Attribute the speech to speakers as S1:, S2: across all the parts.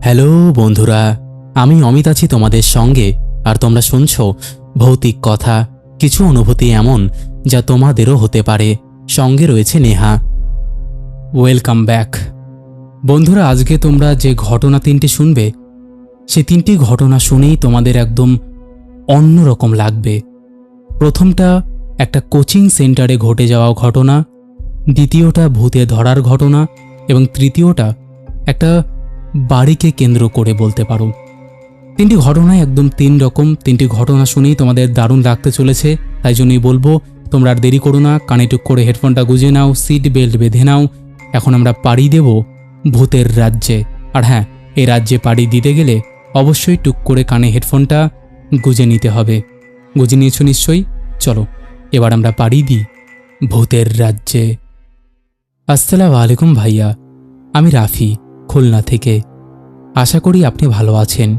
S1: Hello বন্ধুরা, আমি অমিত আছি তোমাদের সঙ্গে, আর তোমরা শুনছো ভৌতিক কথা, কিছু অনুভূতি এমন যা তোমাদেরও হতে পারে। সঙ্গে রয়েছে নেহা। ওয়েলকাম ব্যাক বন্ধুরা, আজকে তোমরা যে ঘটনা তিনটি শুনবে, সে তিনটি ঘটনা শুনেই তোমাদের একদম অন্যরকম লাগবে। প্রথমটা, একটা কোচিং সেন্টারে ঘটে যাওয়া ঘটনা, দ্বিতীয়টা ভূতে ধরার ঘটনা, এবং তৃতীয়টা, একটা বাড়িকে কেন্দ্র করে বলতে পারো। তিনটি ঘটনায় একদম তিন রকম, তিনটি ঘটনা শুনেই তোমাদের দারুণ লাগতে চলেছে, তাই জন্যই বলব, তোমরা আর দেরি করো না, কানে টুক করে হেডফোনটা গুজে নাও, সিট বেল্ট বেঁধে নাও। এখন আমরা পাড়ি দেব ভূতের রাজ্যে। আর হ্যাঁ এই রাজ্যে পাড়ি দিতে গেলে অবশ্যই টুক করে কানে হেডফোনটা গুজে নিতে হবে। গুজে নিয়েছো নিশ্চয়ই? চলো, এবার আমরা পাড়ি দিই ভূতের রাজ্যে। আসসালামু আলাইকুম ভাইয়া, আমি রাফি, খুলনা থেকে। আশা করি আপনি ভালো আছেন।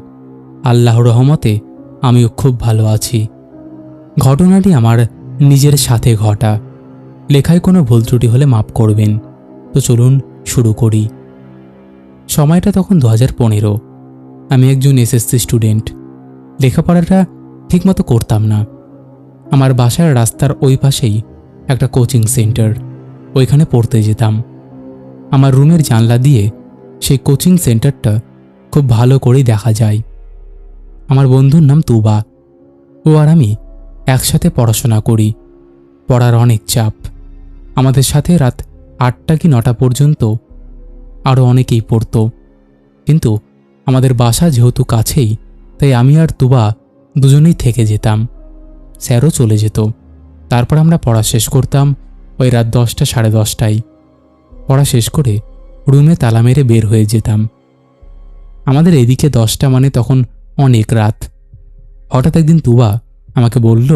S1: আল্লাহ রহমতে আমিও খুব ভালো আছি। ঘটনাটি আমার নিজের সাথে ঘটা। লেখায় কোনো ভুল ত্রুটি হলে মাপ করবেন। তো চলুন শুরু করি। সময়টা তখন দু হাজার পনেরো। আমি একজন এসএসসি স্টুডেন্ট। লেখাপড়াটা ঠিকমতো করতাম না। আমার বাসার রাস্তার ওই পাশেই একটা কোচিং সেন্টার। ওইখানে পড়তে যেতাম। আমার রুমের জানলা দিয়ে সেই কোচিং সেন্টারটা খুব ভালো করেই দেখা যায়। আমার বন্ধুর নাম তুবা। ও আর আমি একসাথে পড়াশোনা করি। পড়ার অনেক চাপ। আমাদের সাথে রাত আটটা কি নটা পর্যন্ত আরও অনেকেই পড়ত। কিন্তু আমাদের বাসা যেহেতু কাছেই, তাই আমি আর তুবা দুজনেই থেকে যেতাম। স্যারও চলে যেত। তারপর আমরা পড়া শেষ করতাম ওই রাত দশটা সাড়ে দশটায়। পড়া শেষ করে রুমে তালা মেরে বের হয়ে যেতাম। আমাদের এদিকে দশটা মানে তখন অনেক রাত। হঠাৎ একদিন তুবা আমাকে বলল,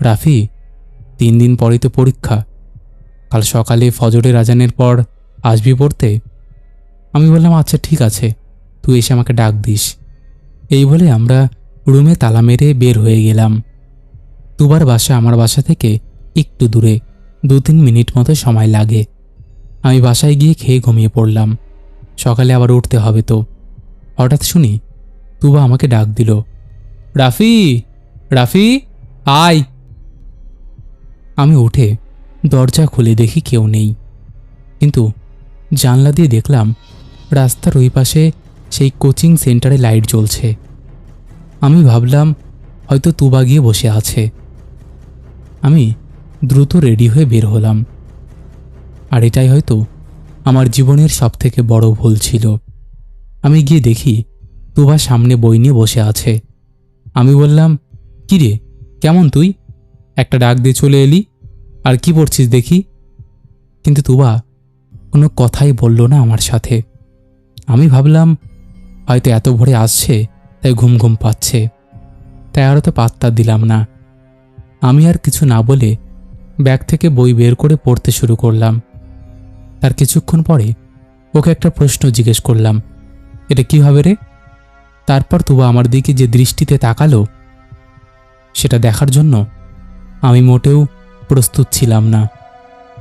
S1: রাফি, তিন দিন পরেই তো পরীক্ষা। কাল সকালে ফজরের আজানের পর আসবি পড়তে? আমি বললাম আচ্ছা ঠিক আছে, তুই এসে আমাকে ডাক দিস। এই বলে আমরা রুমে তালা মেরে বের হয়ে গেলাম। তুবার বাসা আমার বাসা থেকে একটু দূরে, দু তিন মিনিট মতো সময় লাগে। আমি বাসায় গিয়ে খেয়ে ঘুমিয়ে পড়লাম। সকালে আবার উঠতে হবে তো। হঠাৎ শুনি তুবা আমাকে ডাক দিল, রাফি রাফি, আয়। আমি উঠে দরজা খুলে দেখি কেউ নেই। কিন্তু জানলা দিয়ে দেখলাম রাস্তার ওই পাশে সেই কোচিং সেন্টারে লাইট জ্বলছে। আমি ভাবলাম হয়তো তুবা গিয়ে বসে আছে। আমি দ্রুত রেডি হয়ে বের হলাম। আর এটাই হয়তো আমার জীবনের সবথেকে বড় ভুল ছিল। আমি গিয়ে দেখি তুবা সামনে বই নিয়ে বসে আছে। আমি বললাম কি রে কেমন তুই? একটা ডাক দিয়ে চলে এলি, আর কি পড়ছিস দেখি? কিন্তু তুবা কোনো কথাই বলল না আমার সাথে। আমি ভাবলাম, হয়তো এত ভোরে আসছে, তাই ঘুম ঘুম পাচ্ছে। তাই আরও তো পাত্তা দিলাম না। আমি আর কিছু না বলে ব্যাগ থেকে বই বের করে পড়তে শুরু করলাম। তার কিছুক্ষণ পরে ওকে একটা প্রশ্ন জিজ্ঞেস করলাম এটা কীভাবে রে? তারপর তুবা আমার দিকে যে দৃষ্টিতে তাকালো, সেটা দেখার জন্য আমি মোটেও প্রস্তুত ছিলাম না।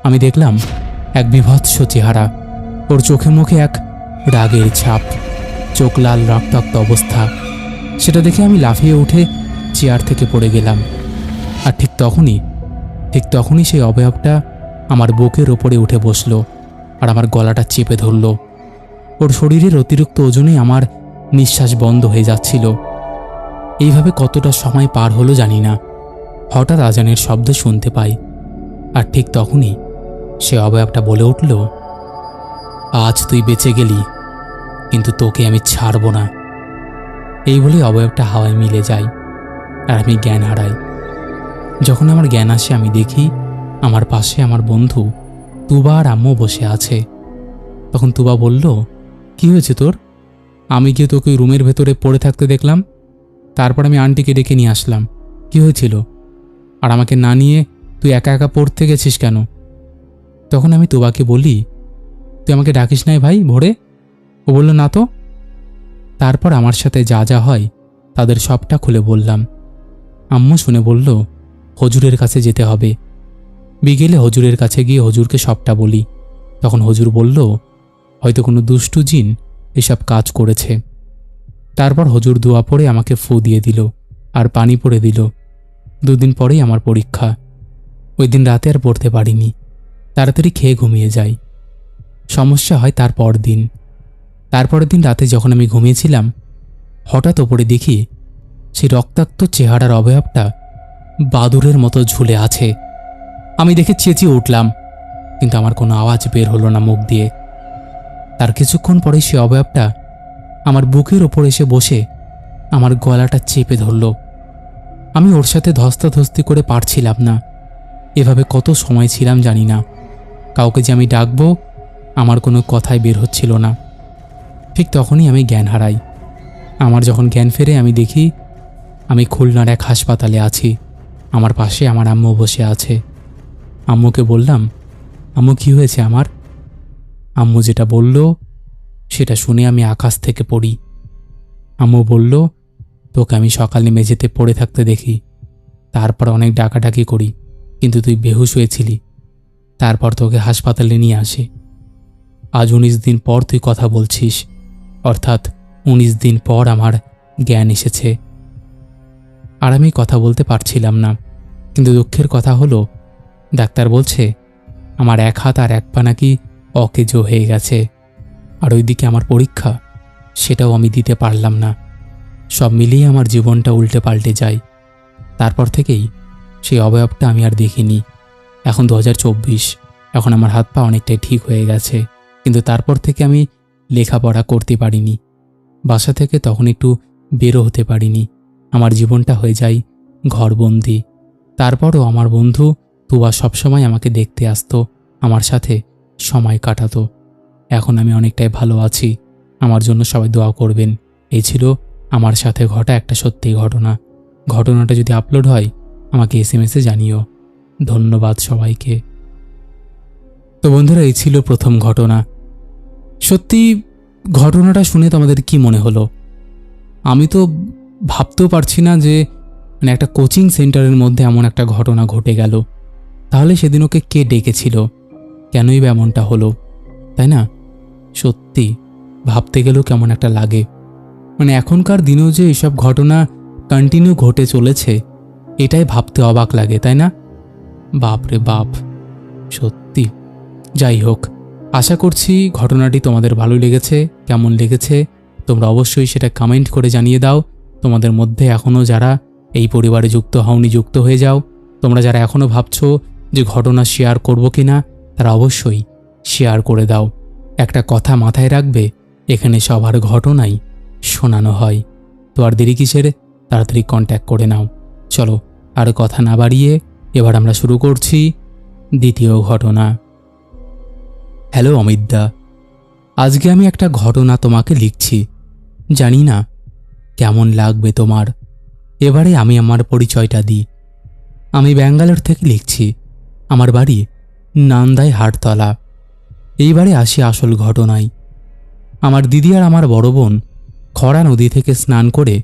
S1: আমি দেখলাম এক বিভৎস চেহারা, ওর চোখে মুখে এক রাগের ছাপ, চোখ লাল রক্তাক্ত অবস্থা। সেটা দেখে আমি লাফিয়ে উঠে চেয়ার থেকে পড়ে গেলাম। আর ঠিক তখনই ঠিক তখনই সেই অবয়বটা আমার বুকের ওপরে উঠে বসল আর আমার গলাটা চেপে ধরল। ওর শরীরের অতিরিক্ত ওজনে আমার নিঃশ্বাস বন্ধ হয়ে যাচ্ছিল। এইভাবে কতটা সময় পার হলো জানি না। হঠাৎ আজানের শব্দ শুনতে পাই, আর ঠিক তখনই সে অবয়বটা বলে উঠল, আজ তুই বেঁচে গেলি, কিন্তু তোকে আমি ছাড়ব না। এই বলে অবয়বটা হাওয়ায় মিলে যায়, আর আমি জ্ঞান হারাই। যখন আমার জ্ঞান আসে, আমি দেখি আমার পাশে আমার বন্ধু তুবা আর আম্মু বসে আছে। তখন তুবা বলল কি হয়েছে তোর? আমি গিয়ে তোকে রুমের ভেতরে পড়ে থাকতে দেখলাম, তারপর আমি আন্টিকে ডেকে নিয়ে আসলাম। কি হয়েছিল? আর আমাকে না নিয়ে তুই একা একা পড়তে গেছিস কেন? তখন আমি তোবাকে বলি, তুই আমাকে ডাকিস নাই ভাই ভোরে? ও বলল, না তো। তারপর আমার সাথে যা যা হয়, তাদের সবটা খুলে বললাম। আম্মু শুনে বলল, হজুরের কাছে যেতে হবে। বিকেলে হজুরের কাছে গিয়ে হজুরকে সবটা বলি। তখন হজুর বলল হয়তো কোনো দুষ্টু জিন এসব কাজ করেছে। তারপর হজুর দোয়া পড়ে আমাকে ফু দিয়ে দিল আর পানি পড়ে দিল। দুদিন পরেই আমার পরীক্ষা। ওই দিন রাতে আর পড়তে পারিনি। তাড়াতাড়ি খেয়ে ঘুমিয়ে যাই। সমস্যা হয় তারপর দিন। তারপরের দিন রাতে যখন আমি ঘুমিয়েছিলাম, হঠাৎ ওপরে দেখি সেই রক্তাক্ত চেহারার অবয়বটা বাদুরের মতো ঝুলে আছে। আমি দেখে চেঁচিয়ে উঠলাম, কিন্তু আমার কোনো আওয়াজ বের হলো না মুখ দিয়ে। তার কিছুক্ষণ পরেই সে অবয়বটা আমার বুকের ওপর এসে বসে আমার গলাটা চেপে ধরল। আমি ওর সাথে ধস্তাধস্তি করে পারছিলাম না। এভাবে কত সময় ছিলাম জানি না। কাউকে যে আমি ডাকবো, আমার কোনো কথাই বের হচ্ছিল না। ঠিক তখনই আমি জ্ঞান হারাই। আমার যখন জ্ঞান ফেরে, আমি দেখি আমি খুলনার এক হাসপাতালে আছি। আমার পাশে আমার আম্মু বসে আছে। আম্মুকে বললাম, আম্মু, কি হয়েছে আমার? আম্মু যেটা বলল, সেটা শুনে আমি আকাশ থেকে পড়ি। আম্মু বলল, তোকে আমি সকালে মেঝেতে পড়ে থাকতে দেখি। তারপর অনেক ডাকাডাকি করি, কিন্তু তুই বেহুশ হয়েছিলি। তারপর তোকে হাসপাতালে নিয়ে আসে। আজ উনিশ দিন পর তুই কথা বলছিস। অর্থাৎ উনিশ দিন পর আমার জ্ঞান এসেছে। আর আমি কথা বলতে পারছিলাম না, কিন্তু দুঃখের কথা হলো, ডাক্তার বলছে, আমার এক হাত আর এক পা নাকি অকেজো হয়ে গেছে। আর ওইদিকে আমার পরীক্ষা, সেটাও আমি দিতে পারলাম না। সব মিলিয়ে আমার জীবনটা উল্টে পাল্টে যায়। তারপর থেকেই সেই অবয়বটা আমি আর দেখিনি। এখন দু হাজার চব্বিশ, এখন আমার হাত পা অনেকটাই ঠিক হয়ে গেছে। কিন্তু তারপর থেকে আমি লেখাপড়া করতে পারিনি। বাসা থেকে তখন একটু বেরো হতে পারিনি। আমার জীবনটা হয়ে যায় ঘরবন্দি। তারপরও আমার বন্ধু তুবা সবসময় আমাকে দেখতে আসতো। আমার সাথে সময় কাটাতো। এখন আমি অনেকটাই ভালো আছি। আমার জন্য সবাই দোয়া করবেন। এই ছিল আমার সাথে ঘটা একটা সত্যি ঘটনা। ঘটনাটা যদি আপলোড হয়, আমাকে এস এম এসে জানিও। ধন্যবাদ সবাইকে। তো বন্ধুরা, এই ছিল প্রথম ঘটনা। সত্যি, ঘটনাটা শুনে তোমাদের কি মনে হলো? আমি তো ভাবতেও পারছি না যে মানে একটা কোচিং সেন্টারের মধ্যে এমন একটা ঘটনা ঘটে গেল। তাহলে সেদিন ওকে কে ডেকেছিল? কেনই বা এমনটা হলো? তাই না? সত্যি, ভাবতে গেলেও কেমন একটা লাগে। মানে এখনকার দিনেও যে এসব ঘটনা কন্টিনিউ ঘটে চলেছে, এটাই ভাবতে অবাক লাগে, তাই না? বাপ রে বাপ, সত্যি। যাই হোক, আশা করছি ঘটনাটি তোমাদের ভালো লেগেছে, কেমন লেগেছে, তোমরা অবশ্যই সেটা কমেন্ট করে জানিয়ে দাও। তোমাদের মধ্যে এখনও যারা এই পরিবারে যুক্ত হওনি, যুক্ত হয়ে যাও। তোমরা যারা এখনও ভাবছ যে ঘটনা শেয়ার করব কি না তারা অবশ্যই শেয়ার করে দাও। একটা কথা মাথায় রাখবে, এখানে সবার ঘটনাই শোনানো হয়। তো আর দেরি কিসের? তাড়াতাড়ি কন্ট্যাক্ট করে নাও। চলো, আর কথা না বাড়িয়ে এবার আমরা শুরু করছি দ্বিতীয় ঘটনা। হ্যালো, অমিতদা। আজকে আমি একটা ঘটনা তোমাকে লিখছি। জানি না কেমন লাগবে তোমার। এবারে আমি আমার পরিচয়টা দিই। আমি ব্যাঙ্গালোর থেকে লিখছি। আমার বাড়ি নান্দায় হাটতলা। এইবারে আসি আসল ঘটনায়। আমার দিদি আর আমার বড় বোন খরা নদী থেকে স্নান করে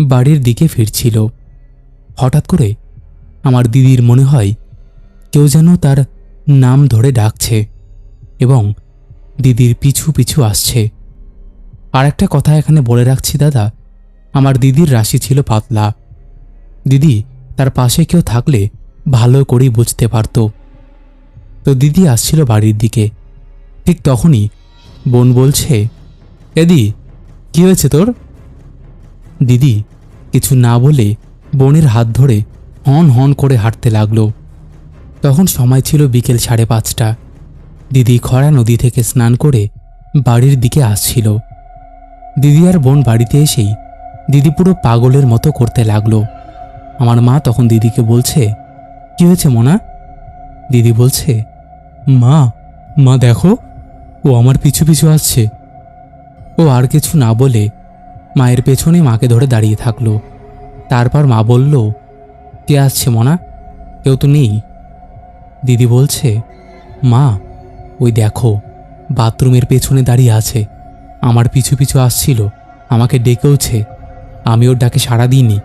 S1: বাড়ির দিকে ফিরছিল। হঠাৎ করে আমার দিদির মনে হয় কেউ যেন তার নাম ধরে ডাকছে এবং দিদির পিছু পিছু আসছে। আর একটা কথা এখানে বলে রাখছি দাদা, আমার দিদির রাশি ছিল পাতলা। দিদি, তার পাশে কেউ থাকলে ভালো করেই বুঝতে পারত। তো দিদি আসছিল বাড়ির দিকে। ঠিক তখনই বোন বলছে, এদি, কি হয়েছে তোর? দিদি কিছু না বলে বোনের হাত ধরে হন হন করে হাঁটতে লাগল। তখন সময় ছিল বিকেল সাড়ে পাঁচটা। দিদি খরা নদী থেকে স্নান করে বাড়ির দিকে আসছিল। দিদি আর বোন বাড়িতে এসেই দিদি পুরো পাগলের মতো করতে লাগল। আমার মা তখন দিদিকে বলছে, কি হয়েছে মোনা? দিদি বলছে মা মা দেখো, ও আমার পিছু পিছু আসছে। ও আর কিছু না বলে মায়ের পেছনে মাকে ধরে দাঁড়িয়ে থাকল। তারপর মা বলল, কে আসছে মনা? কেউ তো নেই। দিদি বলছে, মা, ওই দেখো, বাথরুমের পেছনে দাঁড়িয়ে আছে। আমার পিছু পিছু আসছিল, আমাকে ডেকেওছে। আমি ওর ডাকে সাড়া দিইনি,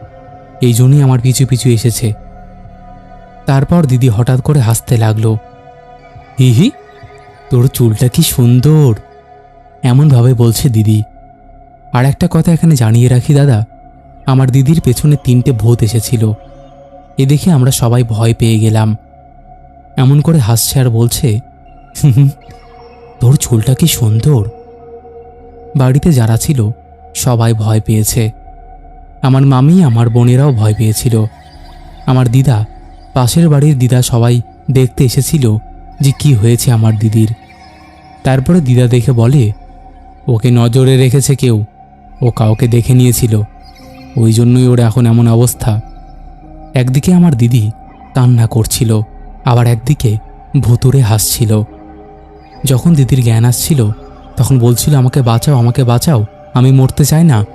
S1: এই জন্যই আমার পিছু পিছু এসেছে। তারপর দিদি হঠাৎ করে হাসতে লাগল। হি হি তোর চুলটা কি সুন্দর। এমনভাবে বলছে দিদি। আর একটা কথা এখানে জানিয়ে রাখি দাদা আমার দিদির পেছনে তিনটে ভূত এসেছিল। এ দেখে আমরা সবাই ভয় পেয়ে গেলাম। এমন করে হাসছে আর বলছে "হুম হুম, তোর চুলটা কি সুন্দর? বাড়িতে যারা ছিল সবাই ভয় পেয়েছে। আমার মামি আমার বোনেরাও ভয় পেয়েছিল। আমার দিদা পাশের বাড়ির দিদা সবাই দেখতে এসেছিল। যে কি হয়েছে আমার দিদির। তারপরে দিদা দেখে বলে, ওকে নজরে রেখেছে কেউ। ও কাউকে দেখে নিয়েছিল। ওই জন্যই ওর এখন এমন অবস্থা। একদিকে আমার দিদি কান্না করছিল, আবার একদিকে ভুতুরে হাসছিল। যখন দিদির জ্ঞান আসছিল, তখন বলছিল, আমাকে বাঁচাও আমাকে বাঁচাও, আমি মরতে চাই না।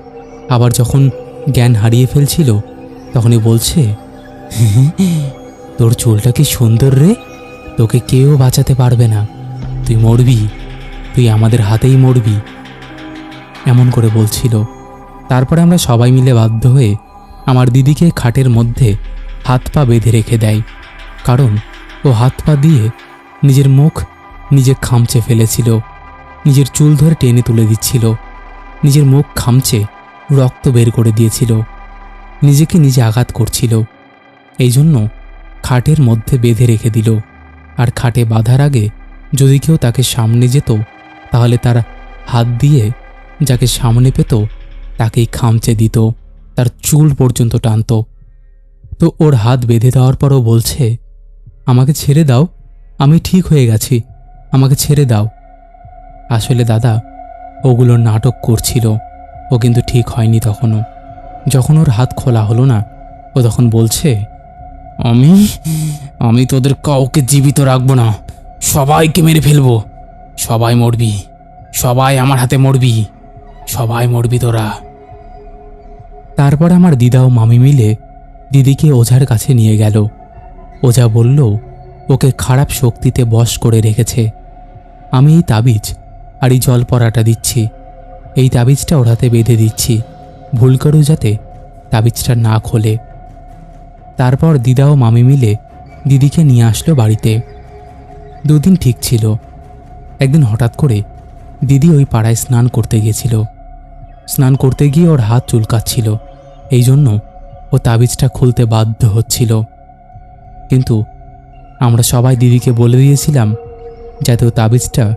S1: আবার যখন জ্ঞান হারিয়ে ফেলছিল, তখনই বলছে তোর চুলটা কি সুন্দর রে? তোকে কেউ বাঁচাতে পারবে না। তুই মরবি। তুই আমাদের হাতেই মরবি। এমন করে বলছিল। তারপরে আমরা সবাই মিলে বাধ্য হয়ে আমার দিদিকে খাটের মধ্যে হাত পা বেঁধে রেখে দেয়। কারণ ও হাত পা দিয়ে নিজের মুখ নিজে খামচে ফেলেছিল। নিজের চুল ধরে টেনে তুলে দিচ্ছিল। নিজের মুখ খামচে রক্ত বের করে দিয়েছিল। নিজেকে নিজে আঘাত করছিল। এই জন্য খাটের মধ্যে বেঁধে রেখে দিল। আর খাটে বাঁধার আগে যদি কেউ তাকে সামনে যেত, তাহলে তার হাত দিয়ে যাকে সামনে পেত, তাকেই খামচে দিত, তার চুল পর্যন্ত টানত। তো ওর হাত বেঁধে দেওয়ার পরও বলছে, আমাকে ছেড়ে দাও, আমি ঠিক হয়ে গেছি, আমাকে ছেড়ে দাও। আসলে দাদা, ওগুলো নাটক করছিল, ও কিন্তু ঠিক হয়নি তখনও। যখন ওর হাত খোলা হলো না, ও তখন বলছে, আমি আমি তোদের কাউকে জীবিত রাখব না। সবাইকে মেরে ফেলব। সবাই মরবি। সবাই আমার হাতে মরবি। সবাই মরবি তোরা। তারপর আমার দিদা ও মামি মিলে দিদিকে ওঝার কাছে নিয়ে গেল। ওঝা বলল, ওকে খারাপ শক্তিতে বশ করে রেখেছে। আমি এই তাবিজ আর এই জল পরাটা দিচ্ছি। এই তাবিজটা ওর হাতে বেঁধে দিচ্ছি। ভুল করেও যাতে তাবিজটা না খোলে। তারপর দিদা ও মামি মিলে দিদিকে নিয়ে আসলো বাড়িতে। দুদিন ঠিক ছিল। একদিন হঠাৎ করে দিদি ওই পাড়ায় স্নান করতে গিয়েছিল স্নান করতে গিয়ে ওর হাত চুলকাচ্ছিল, এই জন্য ও তাবিজটা খুলতে বাধ্য হচ্ছিল। কিন্তু আমরা সবাই দিদিকে বলে দিয়েছিলাম যাতে ও তাবিজটা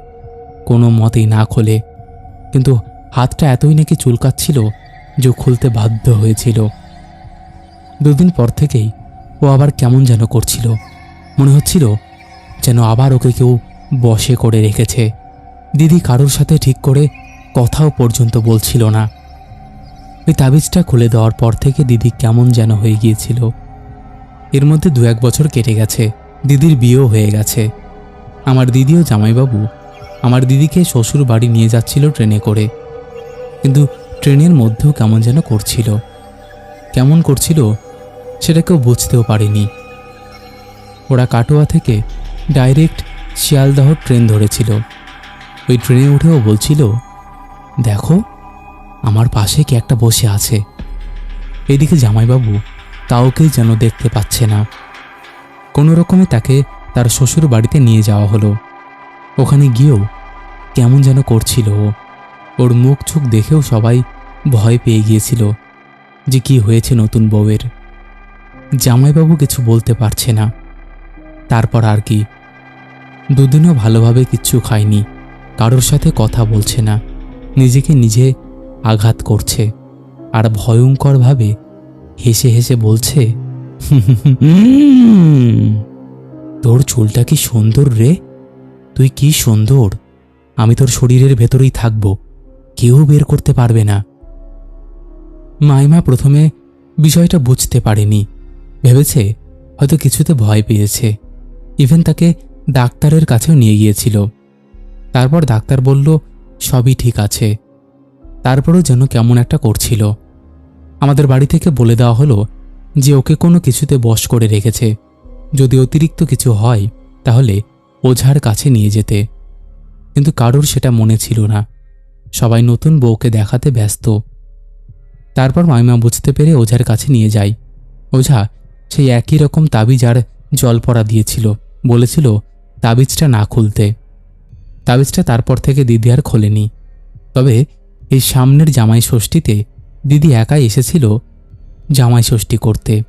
S1: কোনো মতেই না খোলে। কিন্তু হাতটা এতই নাকি চুলকাচ্ছিল যে খুলতে বাধ্য হয়েছিল। দুদিন পর থেকেই ও আবার কেমন যেন করছিল। মনে হচ্ছিল যেন আবার ওকে কেউ বসে করে রেখেছে। দিদি কারোর সাথে ঠিক করে কথাও পর্যন্ত বলছিল না। ওই তাবিজটা খুলে দেওয়ার পর থেকে দিদি কেমন যেন হয়ে গিয়েছিল। এর মধ্যে দু এক বছর কেটে গেছে। দিদির বিয়েও হয়ে গেছে। আমার দিদিও জামাইবাবু, আমার দিদিকে শ্বশুর বাড়ি নিয়ে যাচ্ছিল ট্রেনে করে। কিন্তু ট্রেনের মধ্যেও কেমন যেন করছিল। কেমন করছিল সেটা কেউ বুঝতেও পারেনি। ওরা কাটোয়া থেকে ডাইরেক্ট শিয়ালদহ ট্রেন ধরেছিল। ওই ট্রেনে উঠেও বলছিল, দেখো, আমার পাশে কি একটা বসে আছে। এদিকে জামাইবাবু কাউকেই যেন দেখতে পাচ্ছে না। কোনো রকমে তাকে তার শ্বশুর বাড়িতে নিয়ে যাওয়া হলো। ওখানে গিয়েও কেমন যেন করছিল ওর মুখ চোখ দেখেও সবাই ভয় পেয়ে গিয়েছিল যে কি হয়েছে নতুন বউয়ের। জামাইবাবু কিছু বলতে পারছে না। তারপর আর কি। দুদিনও ভালোভাবে কিচ্ছু খায়নি। কারোর সাথে কথা বলছে না। নিজেকে নিজে আঘাত করছে। আর ভয়ঙ্করভাবে হেসে হেসে বলছে, তোর চুলটা কি সুন্দর রে? তুই কি সুন্দর? আমি তোর শরীরের ভেতরেই থাকব। কেউ বের করতে পারবে না। মাইমা প্রথমে বিষয়টা বুঝতে পারেনি। ভেবেছে হয়তো কিছুতে ভয় পেয়েছে। ইভেন তাকে ডাক্তারের কাছেও নিয়ে গিয়েছিল। তারপর ডাক্তার বলল, সবই ঠিক আছে। তারপরও যেন কেমন একটা করছিল। আমাদের বাড়ি থেকে বলে দেওয়া হলো যে ওকে কোনো কিছুতে বশ করে রেখেছে। যদি অতিরিক্ত কিছু হয়, তাহলে ওঝার কাছে নিয়ে যেতে। কিন্তু কারোর সেটা মনে ছিল না। সবাই নতুন বউকে দেখাতে ব্যস্ত। তারপর মাইমা বুঝতে পেরে ওঝার কাছে নিয়ে যায়। ওঝা সেই একই রকম তাবিজ আর জল পড়া দিয়েছিল। বলেছিল, তাবিজটা না খুলতে। তাবিজটা তারপর থেকে দিদি আর খোলেনি। তবে এই সামনের জামাই ষষ্ঠীতে দিদি একাই এসেছিল জামাই ষষ্ঠী করতে।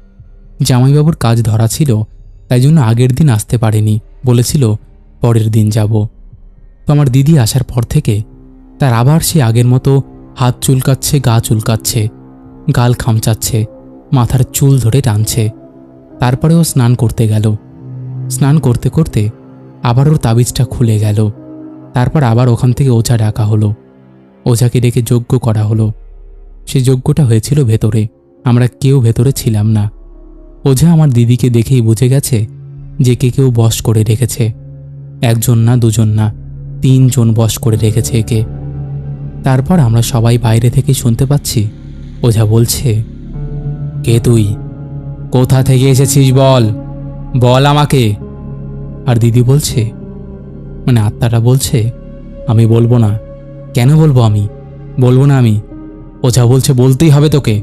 S1: জামাইবাবুর কাজ ধরা ছিল, তাই জন্য আগের দিন আসতে পারেনি। বলেছিল, পরের দিন যাব। তো আমার দিদি আসার পর থেকে তার আবার সে আগের মতো হাত চুলকাচ্ছে, গা চুলকাচ্ছে, গাল খামচাচ্ছে, মাথার চুল ধরে টানছে। তারপরে ও স্নান করতে গেল। স্নান করতে করতে আবার ওর তাবিজটা খুলে গেল। তারপর আবার ওখান থেকে ওঝা ডাকা হলো। ওঝাকে ডেকে যজ্ঞ করা হলো। সে যজ্ঞটা হয়েছিল ভেতরে। আমরা কেউ ভেতরে ছিলাম না। ওঝা আমার দিদিকে দেখেই বুঝে গেছে যে কে কেউ বশ করে রেখেছে। একজন না, দুজন না, তিনজন বশ করে রেখেছে একে। তারপর আমরা সবাই বাইরে থেকে শুনতে পাচ্ছি। ওঝা বলছে, কে তুই? কোথা থেকে এসেছিস বল? বল আমাকে। আর দিদি বলছে মানে আত্মাটা বলছে, আমি বলব না। কেন বলব আমি? বলব না আমি। ওঝা বলছে বলতেই হবে তোকে।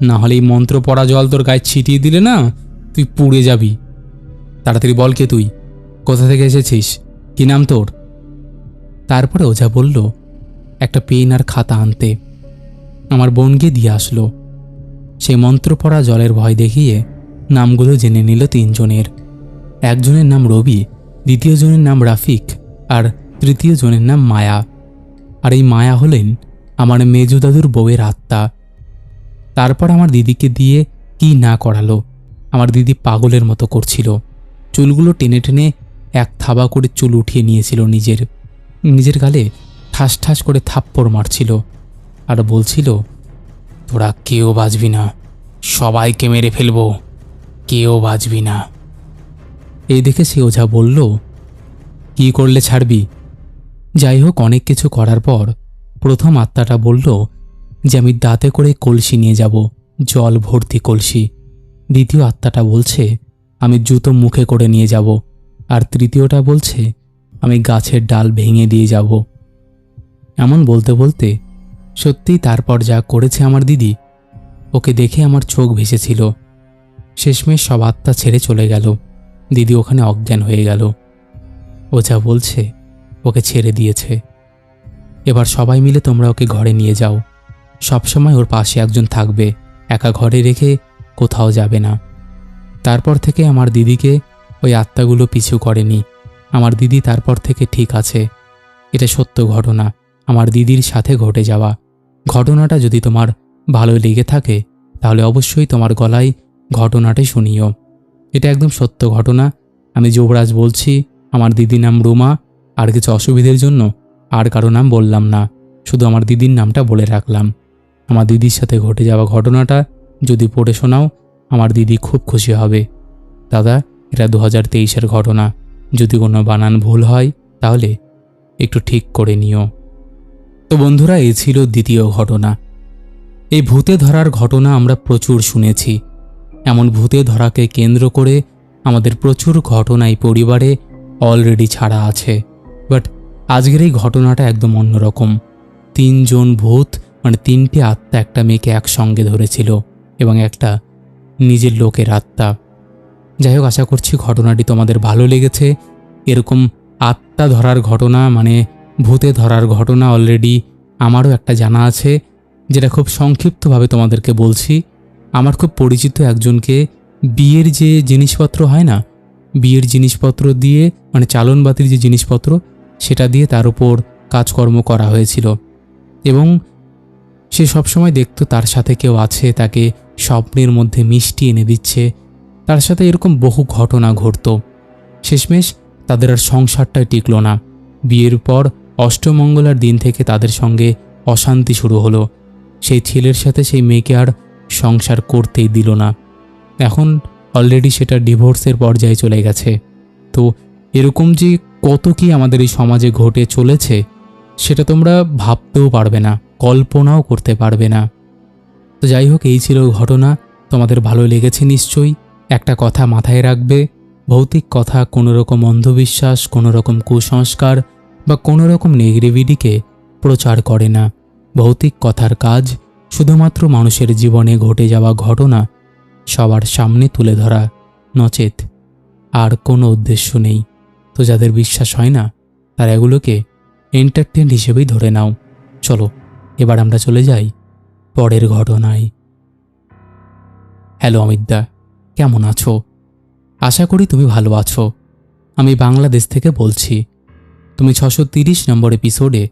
S1: না হলে এই মন্ত্র পড়া জল তোর গায়ে ছিটিয়ে দিলে না, তুই পুড়ে যাবি। তাড়াতাড়ি বল কে তুই? কোথা থেকে এসেছিস? কি নাম তোর? তারপরে ওঝা বলল, একটা পেন আর খাতা আনতে। আমার বোনকে দিয়ে আসলো। সেই মন্ত্র পড়া জলের ভয় দেখিয়ে নামগুলো জেনে নিল তিনজনের। একজনের নাম রবি দ্বিতীয় জনের নাম রাফিক আর তৃতীয় জনের নাম মায়া। আর এই মায়া হলেন আমার মেজু দাদুর বউয়ের আত্মা। তারপর আমার দিদিকে দিয়ে কি না করালো, আমার দিদি পাগলের মতো করছিল। চুলগুলো টেনে টেনে এক থাবা করে চুল উঠিয়ে নিয়েছিল নিজের। নিজের গালে ঠাস ঠাস করে থাপ্পড় মারছিল আর বলছিল তোরা কেউ বাঁচবি না। সবাইকে মেরে ফেলব। কেউ বাঁচবি না। এই দেখে সে ওঝা বলল, কি করলে ছাড়বি? যাই হোক, অনেক কিছু করার পর প্রথম আত্মাটা বলল, যে আমি দাঁতে করে কলসি নিয়ে যাব, জল ভর্তি কলসি। দ্বিতীয় আত্মাটা বলছে, আমি জুতো মুখে করে নিয়ে যাব। আর তৃতীয়টা বলছে, আমি গাছের ডাল ভেঙে দিয়ে যাব। এমন বলতে বলতে সত্যিই তারপর যা করেছে আমার দিদি, ওকে দেখে আমার চোখ ভেসেছিল। শেষমেশ সব আত্মা ছেড়ে চলে গেল। দিদি ওখানে অজ্ঞান হয়ে গেল। ও যা বলছে, ওকে ছেড়ে দিয়েছে। এবার সবাই মিলে তোমরা ওকে ঘরে নিয়ে যাও। সবসময় ওর পাশে একজন থাকবে, একা ঘরে রেখে কোথাও যাবে না। তারপর থেকে আমার দিদিকে ওই আত্মাগুলো পিছু করেনি। আমার দিদি তারপর থেকে ঠিক আছে। এটা সত্য ঘটনা। আমার দিদির সাথে ঘটে যাওয়া। ঘটনাটা যদি তোমার ভালো লেগে থাকে, তাহলে অবশ্যই তোমার গলায় ঘটনাটাই শুনিও। এটা একদম সত্য ঘটনা। আমি যুবরাজ বলছি, আমার দিদির নাম রুমা, আর কিছু অসুবিধের জন্য আর কারও নাম বললাম না। শুধু আমার দিদির নামটা বলে রাখলাম। আমার দিদির সাথে ঘটে যাওয়া ঘটনাটা যদি পড়ে শোনাও, আমার দিদি খুব খুশি হবে। দাদা, এটা দু হাজার ঘটনা। যদি কোনো বানান ভুল হয়, তাহলে একটু ঠিক করে নিও। তো বন্ধুরা, এ ছিল দ্বিতীয় ঘটনা। এই ভূতে ধরার ঘটনা আমরা প্রচুর শুনেছি। এমন ভূতে ধরাকে কেন্দ্র করে আমাদের প্রচুর ঘটনা এই পরিবারে অলরেডি ছাড়া আছে। বাট আজকের এই ঘটনাটা একদম অন্যরকম। তিনজন ভূত মানে তিনটি আত্মা একটা মেয়েকে একসঙ্গে ধরেছিল এবং একটা নিজের লোকের আত্মা। যাই হোক, আশা করছি ঘটনাটি তোমাদের ভালো লেগেছে। এরকম আত্মা ধরার ঘটনা মানে ভূতে ধরার ঘটনা অলরেডি আমারও একটা জানা আছে, যেটা খুব সংক্ষিপ্তভাবে তোমাদেরকে বলছি। আমার খুব পরিচিত একজনকে বিয়ের যে জিনিসপত্র হয় না, বিয়ের জিনিসপত্র দিয়ে মানে চালনবাতির যে জিনিসপত্র, সেটা দিয়ে তার উপর কাজকর্ম করা হয়েছিল। এবং সে সবসময় দেখতো তার সাথে কেউ আছে, তাকে স্বপ্নের মধ্যে মিষ্টি এনে দিচ্ছে। তার সাথে এরকম বহু ঘটনা ঘটত। শেষমেশ তাদের আর সংসারটাই টিকল না। বিয়ের পর অষ্টমঙ্গলার দিন থেকে তাদের সঙ্গে অশান্তি শুরু হলো। সেই ছেলের সাথে সেই মেয়েকে আর সংসার করতেই দিল না। এখন অলরেডি সেটা ডিভোর্সের পর্যায়ে চলে গেছে। তো এরকম যে কত কি আমাদের এই সমাজে ঘটে চলেছে, সেটা তোমরা ভাবতেও পারবে না, কল্পনাও করতে পারবে না। তো যাই হোক, এই ছিল ঘটনা। তোমাদের ভালো লেগেছে নিশ্চয়ই। একটা কথা মাথায় রাখবে, ভৌতিক কথা, কোনো রকম অন্ধবিশ্বাস, কোনো রকম কুসংস্কার বা কোনো রকম নেগেটিভিটিকে প্রচার করে না। ভৌতিক কথার কাজ শুধুমাত্র মানুষের জীবনে ঘটে যাওয়া ঘটনা সবার সামনে তুলে ধরা নচেত। আর কোনো উদ্দেশ্য নেই। তো যাদের বিশ্বাস হয় না, তারা এগুলোকে এন্টারটেন হিসেবেই ধরে নাও। চলো, এবার আমরা চলে যাই পরের ঘটনায়। হ্যালো অমিতদা, কেমন আছো? আশা করি তুমি ভালো আছো। আমি বাংলাদেশ থেকে বলছি তুমি ছশো তিরিশ নম্বর এপিসোডে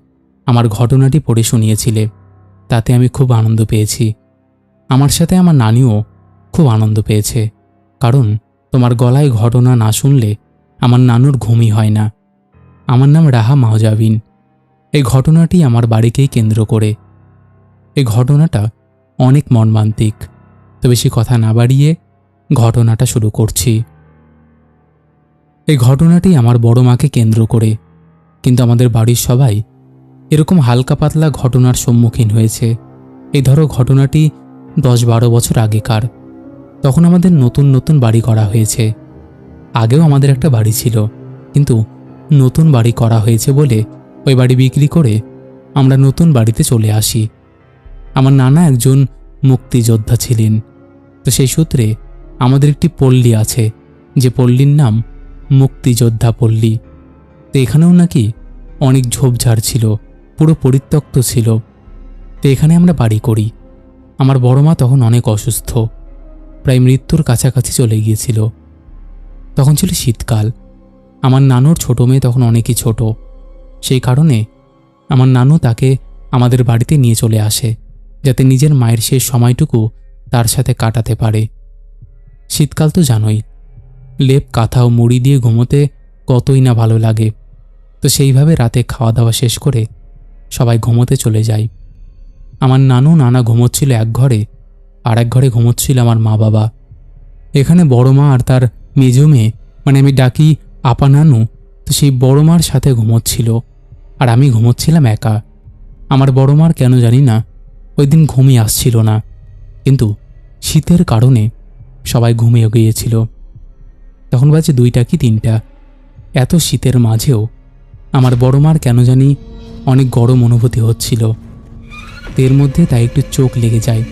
S1: আমার ঘটনাটি পড়ে শুনিয়েছিলে। তাতে আমি খুব আনন্দ পেয়েছি। আমার সাথে আমার নানিও খুব আনন্দ পেয়েছে। কারণ তোমার গলায় ঘটনা না শুনলে আমার নানুর ঘুমই হয় না। আমার নাম রাহা মাহজাবিন। এই ঘটনাটি আমার বাড়িকেই কেন্দ্র করে। এই ঘটনাটা অনেক মর্মান্তিক। তো বেশি কথা না বাড়িয়ে ঘটনাটা শুরু করছি। এই ঘটনাটি আমার বড় মাকে কেন্দ্র করে কিন্তু আমাদের বাড়ির সবাই এরকম হালকা পাতলা ঘটনার সম্মুখীন হয়েছে। এই ধরো ঘটনাটি দশ বারো বছর আগেকার। তখন আমাদের নতুন নতুন বাড়ি করা হয়েছে। আগেও আমাদের একটা বাড়ি ছিল, কিন্তু নতুন বাড়ি করা হয়েছে বলে ওই বাড়ি বিক্রি করে আমরা নতুন বাড়িতে চলে আসি। আমার নানা একজন মুক্তিযোদ্ধা ছিলেন। তো সেই সূত্রে আমাদের একটি পল্লী আছে, যে পল্লীর নাম মুক্তিযোদ্ধা পল্লী। তো এখানেও নাকি অনেক ঝোপঝাড় ছিল, পুরো পরিত্যক্ত ছিল। তো এখানে আমরা বাড়ি করি। আমার বড় মা তখন অনেক অসুস্থ। প্রায় মৃত্যুর কাছাকাছি চলে গিয়েছিল। তখন ছিল শীতকাল। আমার নানুর ছোট মেয়ে তখন অনেকই ছোট। সেই কারণে আমার নানু তাকে আমাদের বাড়িতে নিয়ে চলে আসে, যাতে নিজের মায়ের শেষ সময়টুকু তার সাথে কাটাতে পারে। শীতকাল তো জানোই, লেপ, কাঁথা ও মুড়ি দিয়ে ঘুমোতে কতই না ভালো লাগে। তো সেইভাবে রাতে খাওয়া দাওয়া শেষ করে সবাই ঘুমোতে চলে যায় আমার নানু নানা ঘুমোচ্ছিল এক ঘরে, আর এক ঘরে ঘুমোচ্ছিল আমার মা বাবা। এখানে বড় মা আর তার মেজো মেয়ে মানে আমি ডাকি আপা নানু, তো সেই বড় মার সাথে ঘুমোচ্ছিল, আর আমি ঘুমোচ্ছিলাম একা। আমার বড় মার কেন জানি না, ওই দিন ঘুমিয়ে আসছিল না। কিন্তু শীতের কারণে সবাই ঘুমিয়ে গিয়েছিল। তখন বাজে দুইটা কি তিনটা, এত শীতের মাঝেও আমার বড় মার কেন জানি অনেক গরম অনুভূতি হচ্ছিল। এর মধ্যে তাই একটু চোখ লেগে যায়।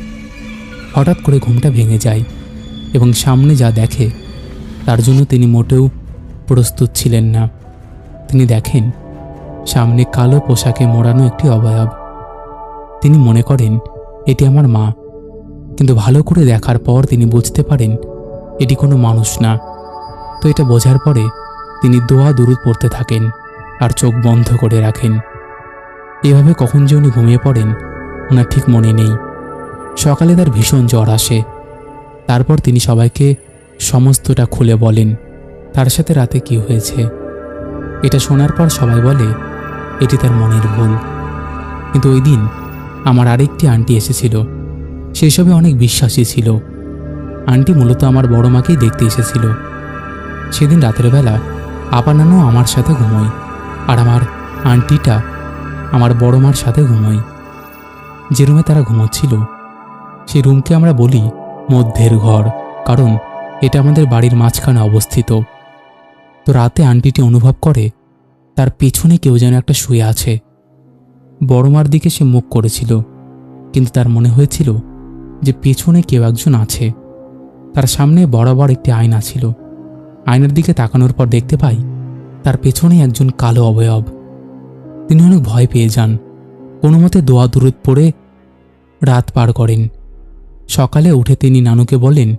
S1: হঠাৎ করে ঘুমটা ভেঙে যায় এবং সামনে যা দেখে, তার জন্য তিনি মোটেও প্রস্তুত ছিলেন না। তিনি দেখেন, সামনে কালো পোশাকে মোড়ানো একটি অবয়ব। তিনি মনে করেন, এটি আমার মা। কিন্তু ভালো করে দেখার পর তিনি বুঝতে পারেন, এটি কোনো মানুষ না। তো এটা বোঝার পরে তিনি দোয়া দুরুদ পড়তে থাকেন। আর চোখ বন্ধ করে রাখেন। এভাবে কখন যে উনি ঘুমিয়ে পড়েন, ওনার ঠিক মনে নেই। সকালে তার ভীষণ জ্বর আসে। তারপর তিনি সবাইকে সমস্তটা খুলে বলেন, তার সাথে রাতে কি হয়েছে? এটা শোনার পর সবাই বলে, এটি তার মনের ভুল। কিন্তু ওই দিন আমার আরেকটি আন্টি এসেছিল। সেসবে অনেক বিশ্বাসী ছিল। আন্টি মূলত আমার বড় মাকেই দেখতে এসেছিল। সেদিন রাতের বেলা আপানানো আমার সাথে ঘুমোয়। আর আমার আন্টিটা আমার বড় মার সাথে ঘুমোয়। যে রুমে তারা ঘুমোচ্ছিল সেই রুমকে আমরা বলি মধ্যের ঘর, কারণ এটা আমাদের বাড়ির মাঝখানে অবস্থিত। তো রাতে আন্টিটি অনুভব করে, তার পেছনে কেউ যেন একটা শুয়ে আছে। বড়মার দিকে সে মুখ করেছিল, কিন্তু তার মনে হয়েছিল যে পেছনে কেউ একজন আছে। তার সামনে বরাবর একটি আয়না ছিল। আয়নার দিকে তাকানোর পর দেখতে পাই তার পেছনে একজন কালো অবয়ব। তিনি অনেক ভয় পেয়ে যান। কোনো মতে দোয়া দূরত পড়ে রাত পার করেন। সকালে উঠে তিনি নানুকে বলেন,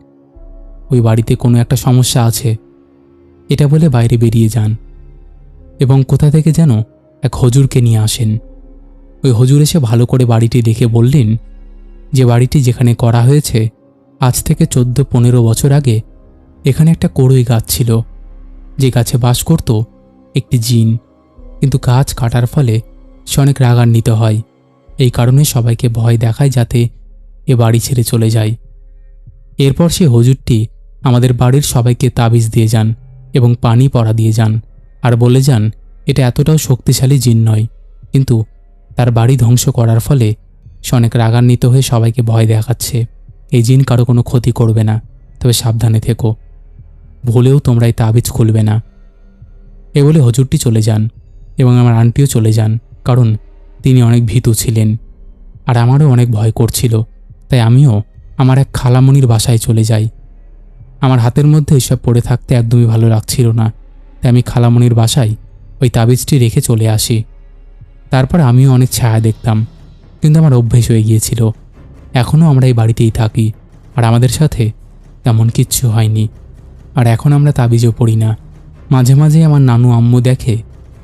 S1: ওই বাড়িতে কোনো একটা সমস্যা আছে। এটা বলে বাইরে বেরিয়ে যান এবং কোথা থেকে যেন এক হজুরকে নিয়ে আসেন। ওই হজুর এসে ভালো করে বাড়িটি দেখে বললেন, যে বাড়িটি যেখানে করা হয়েছে, আজ থেকে চোদ্দ পনেরো বছর আগে, এখানে একটা কড়ই গাছ ছিল। যে গাছে বাস করত একটি জিন। কিন্তু গাছ কাটার ফলে সে অনেক রাগান্বিত হয়। এই কারণে সবাইকে ভয় দেখায় যাতে এ বাড়ি ছেড়ে চলে যায়। এরপর সে হজুরটি আমাদের বাড়ির সবাইকে তাবিজ দিয়ে যান এবং পানি পরা দিয়ে যান আর বলে যান, এটা এতটাও শক্তিশালী জিন নয়। কিন্তু তার বাড়ি ধ্বংস করার ফলে সে অনেক রাগান্বিত হয়ে সবাইকে ভয় দেখাচ্ছে। এই জিন কারও কোনো ক্ষতি করবে না, তবে সাবধানে থেকো। ভুলেও তোমরা এই তাবিজ খুলবে না। এ বলে হজুরটি চলে যান এবং আমার আন্টিও চলে যান, কারণ তিনি অনেক ভীতু ছিলেন আর আমারও অনেক ভয় করছিল। তাই আমিও আমার এক খালামণির বাসায় চলে যাই। আমার হাতের মধ্যে এসব পড়ে থাকতে একদমই ভালো লাগছিল না। তাই আমি খালামণির বাসায় ওই তাবিজটি রেখে চলে আসি। তারপর আমিও অনেক ছায়া দেখতাম, কিন্তু আমার অভ্যেস হয়ে গিয়েছিল। এখনও আমরা এই বাড়িতেই থাকি, আর আমাদের সাথে তেমন কিচ্ছু হয়নি। আর এখন আমরা তাবিজও পড়ি না। মাঝে মাঝে আমার নানু আম্মু দেখে,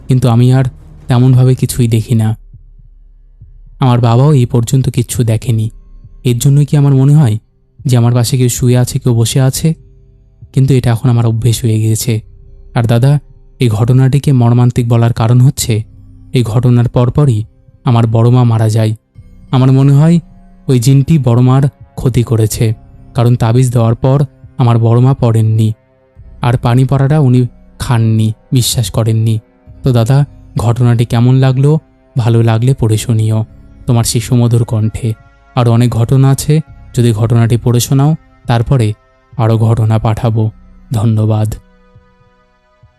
S1: কিন্তু আমি আর তেমনভাবে কিছুই দেখি না। আমার বাবাও এই পর্যন্ত কিচ্ছু দেখেনি। এর জন্যই কি আমার মনে হয় যে আমার পাশে কেউ শুয়ে আছে, কেউ বসে আছে? কিন্তু এটা এখন আমার অভ্যেস হয়ে গিয়েছে। আর দাদা, এই ঘটনাটিকে মর্মান্তিক বলার কারণ হচ্ছে, এই ঘটনার পরপরই আমার বড় মা মারা যায়। আমার মনে হয় ওই জিনটি বড় মার ক্ষতি করেছে, কারণ তাবিজ দেওয়ার পর আমার বড় মা পড়েননি। আর পানি পড়াটা উনি খাননি, বিশ্বাস করেননি। তো দাদা, ঘটনাটি কেমন লাগল? ভালো লাগলে পড়ে শুনিও। তোমার শিশুমধুর কণ্ঠে। আরও অনেক ঘটনা আছে, যদি ঘটনাটি পড়ে শোনাও, তারপরে আরও ঘটনা পাঠাবো। ধন্যবাদ।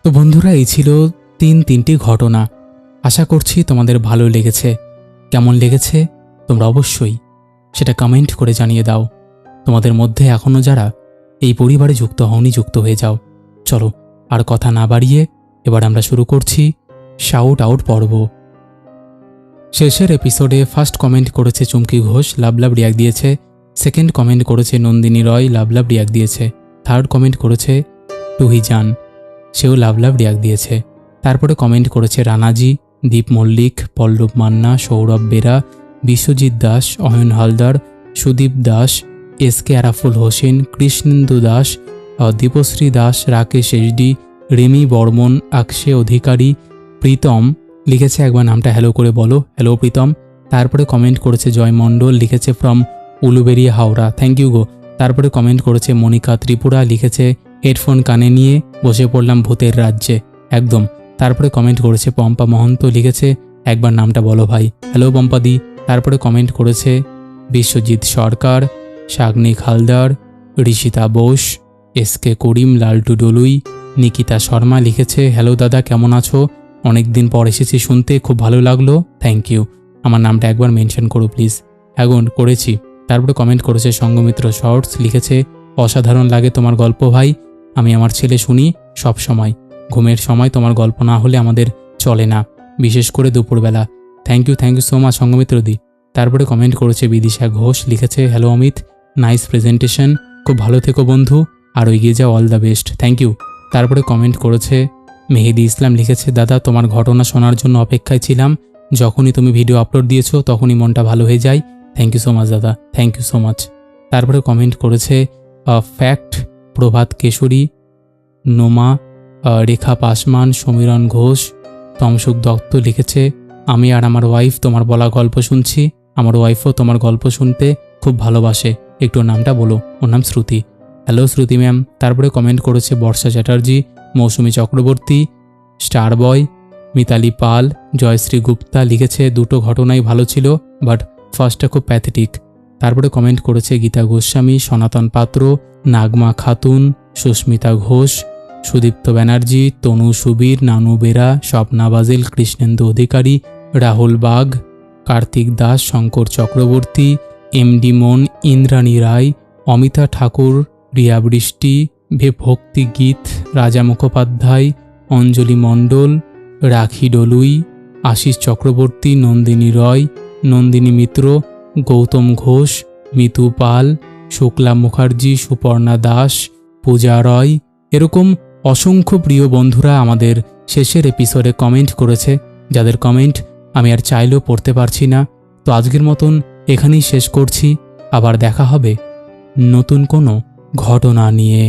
S1: তো বন্ধুরা, এই ছিল তিন তিনটি ঘটনা। আশা করছি তোমাদের ভালো লেগেছে। কেমন লেগেছে? তোমরা অবশ্যই সেটা কমেন্ট করে জানিয়ে দাও। তোমাদের মধ্যে এখনও যারা এই পরিবারে যুক্ত হওনি, যুক্ত হয়ে যাও। চলো আর কথা না বাড়িয়ে এবার আমরা শুরু করছি শাউট আউট পর্ব। শেষের এপিসোডে ফার্স্ট কমেন্ট করেছে চুমকি ঘোষ, লাভ লাভ রিয়াক দিয়েছে। সেকেন্ড কমেন্ট করেছে নন্দিনী রয়, লাভ লাভ রিয়াক দিয়েছে। থার্ড কমেন্ট করেছে টুহি জান, সেও লাভ লাভ রিয়াক দিয়েছে। তারপরে কমেন্ট করেছে Ranaji, Deep Mallick, Pallab Manna, Sourav Bera, Biswajit Das, Ayan Haldar, Sudip Das, S K Araful Hossain, Krishnendu Das Dipshree Das, Rakesh SD Remi Barman আকশে Adhikari, Pritam লিখেছে একবার নামটা হ্যালো করে বলো। হ্যালো প্রীতম। তারপরে কমেন্ট করেছে জয় মণ্ডল, লিখেছে from Uluberia, Howrah. Thank you গো। তারপরে comment করেছে মনিকা ত্রিপুরা, লিখেছে হেডফোন কানে নিয়ে বসে পড়লাম ভূতের রাজ্যে। একদম। তারপরে কমেন্ট করেছে পম্পা মহন্ত, লিখেছে একবার নামটা বলো ভাই। হ্যালো পম্পাদি তারপরে কমেন্ট করেছে বিশ্বজিৎ সরকার শাগনিক হালদার ঋষিতা বোস এস কে করিম, লালটু ডলুই, নিকিতা শর্মা লিখেছে, হ্যালো দাদা, কেমন আছো? অনেক দিন পর এসেছি শুনতে, খুব ভালো লাগল থ্যাংক ইউ আমার নামটা একবার মেনশন করো প্লিজ এখন করেছি। তারপরে কমেন্ট করেছে সঙ্গমিত্র শর্টস, লিখেছে, অসাধারণ লাগে তোমার গল্প ভাই, আমি আমার ছেলে শুনি সব সময়। ঘুমের সময় তোমার গল্প না হলে আমাদের চলে না, বিশেষ করে দুপুরবেলা। Thank you thank you so much সঙ্গমিত্রদি তারপরে কমেন্ট করেছে বিদিশা ঘোষ, লিখেছে, হ্যালো অমিত নাইস প্রেজেন্টেশন খুব ভালো থেকো বন্ধু। আর এগিয়ে যাও all the best thank you তারপরে কমেন্ট করেছে, মেহেদি ইসলাম লিখেছে, দাদা, তোমার ঘটনা শোনার জন্য অপেক্ষায় ছিলাম। যখনই তুমি ভিডিও আপলোড দিয়েছ, তখনই মনটা ভালো হয়ে যায়। থ্যাংক ইউ সো মাচ দাদা। থ্যাংক ইউ সো মাচ তারপরে কমেন্ট করেছে ফ্যাক্ট প্রভাত কেশরী, নোমা রেখা পাসমান, সমীরণ ঘোষ তমসুক দত্ত লিখেছে, আমি আর আমার ওয়াইফ তোমার বলা গল্প শুনছি। আমার ওয়াইফও তোমার গল্প শুনতে খুব ভালোবাসে। একটু নামটা বলো। ওর নাম শ্রুতি। হ্যালো শ্রুতি ম্যাম তারপরে কমেন্ট করেছে বর্ষা চ্যাটার্জি, মৌসুমী চক্রবর্তী স্টার বয় মিতালি পাল, জয়শ্রী গুপ্তা লিখেছে দুটো ঘটনাই ভালো ছিল বাট ফার্স্টটা খুব প্যাথেটিক তারপরে কমেন্ট করেছে গীতা গোস্বামী, সনাতন পাত্র, নাগমা খাতুন, সুস্মিতা ঘোষ, সুদীপ্ত ব্যানার্জি, তনু সুবীর, নানু বেরা, স্বপ্না বাজিল, কৃষ্ণেন্দু অধিকারী, রাহুল বাগ, কার্তিক দাস, শঙ্কর চক্রবর্তী এমডি মন ইন্দ্রাণী রায়, অমিতা ঠাকুর রিয়া বৃষ্টি ভক্তি গীত, রাজা মুখোপাধ্যায়, অঞ্জলি মণ্ডল, রাখি ডলুই, আশিস চক্রবর্তী, নন্দিনী রয়, নন্দিনী মিত্র, গৌতম ঘোষ, মিতু পাল, শুক্লা মুখার্জি, সুপর্ণা দাস, পূজা রয় এরকম অসংখ্য প্রিয় বন্ধুরা আমাদের শেষের এপিসোডে কমেন্ট করেছে। যাদের কমেন্ট আমি আর চাইলেও পড়তে পারছি না। তো আজকের মতন এখানেই শেষ করছি। আবার দেখা হবে নতুন কোনো ঘটনা নিয়ে